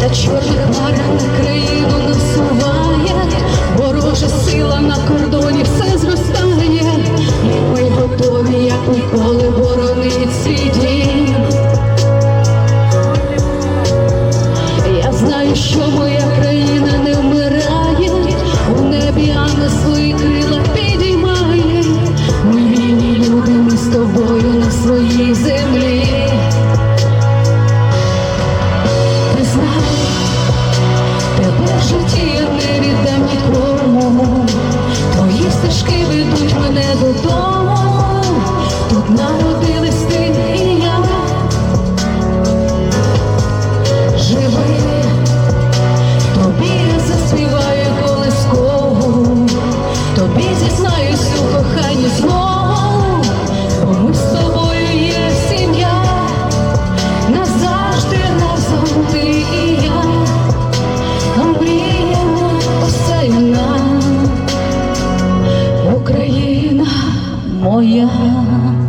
Та чорних хмара на що моя країна не вмирає, у небі ангел свої крила підіймає. Ми вільні люди, ми з тобою на своїй землі. Знай, тебе житті я не віддам нікому. Твої стежки ведуть мене додому. Осяяна, Україна моя.